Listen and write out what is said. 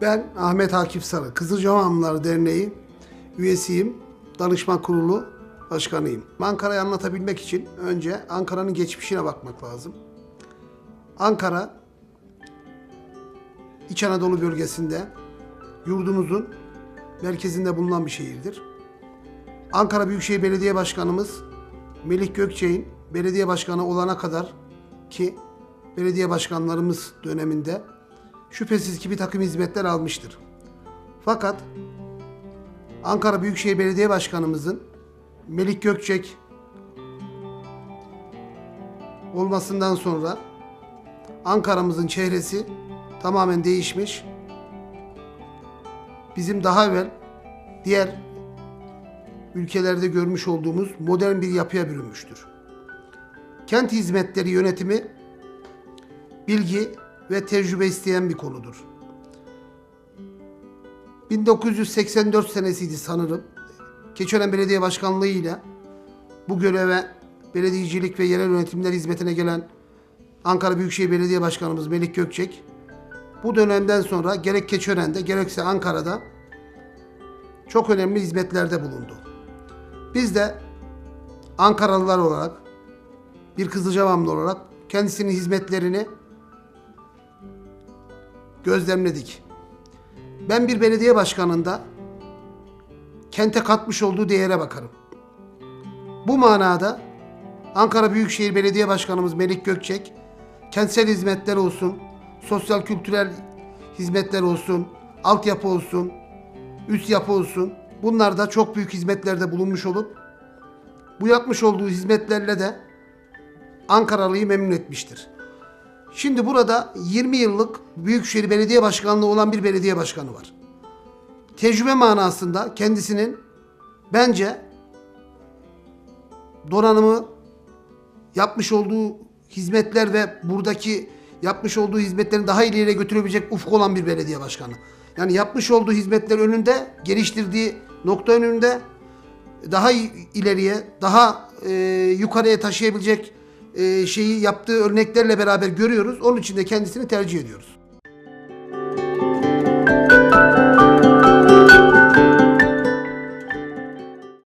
Ben Ahmet Akif Sarı, Kızılcahamamlar Derneği üyesiyim. Danışma Kurulu Başkanıyım. Ankara'yı anlatabilmek için önce Ankara'nın geçmişine bakmak lazım. Ankara, İç Anadolu bölgesinde yurdumuzun merkezinde bulunan bir şehirdir. Ankara Büyükşehir Belediye Başkanımız Melih Gökçek'in belediye başkanı olana kadar ki belediye başkanlarımız döneminde şüphesiz ki bir takım hizmetler almıştır. Fakat Ankara Büyükşehir Belediye Başkanımızın Melik Gökçek olmasından sonra Ankara'mızın çehresi tamamen değişmiş. Bizim daha evvel diğer ülkelerde görmüş olduğumuz modern bir yapıya bürünmüştür. Kent hizmetleri yönetimi bilgi ve tecrübe isteyen bir konudur. 1984 senesiydi sanırım. Keçiören Belediye Başkanlığı ile bu göreve belediyecilik ve yerel yönetimler hizmetine gelen Ankara Büyükşehir Belediye Başkanımız Melik Gökçek bu dönemden sonra gerek Keçiören'de gerekse Ankara'da çok önemli hizmetlerde bulundu. Biz de Ankaralılar olarak bir Kızılcahamamlı olarak kendisinin hizmetlerini gözlemledik. Ben bir belediye başkanında kente katmış olduğu değere bakarım. Bu manada Ankara Büyükşehir Belediye Başkanımız Melik Gökçek kentsel hizmetler olsun, sosyal kültürel hizmetler olsun, altyapı olsun, üst yapı olsun bunlarda çok büyük hizmetlerde bulunmuş olup bu yapmış olduğu hizmetlerle de Ankaralı'yı memnun etmiştir. Şimdi burada 20 yıllık Büyükşehir Belediye Başkanlığı olan bir belediye başkanı var. Tecrübe manasında kendisinin bence donanımı yapmış olduğu hizmetler ve buradaki yapmış olduğu hizmetlerin daha ileriye götürebilecek ufku olan bir belediye başkanı. Yani yapmış olduğu hizmetler önünde, geliştirdiği nokta önünde daha ileriye, daha e, yukarıya taşıyabilecek e, şeyi yaptığı örneklerle beraber görüyoruz. Onun için de kendisini tercih ediyoruz.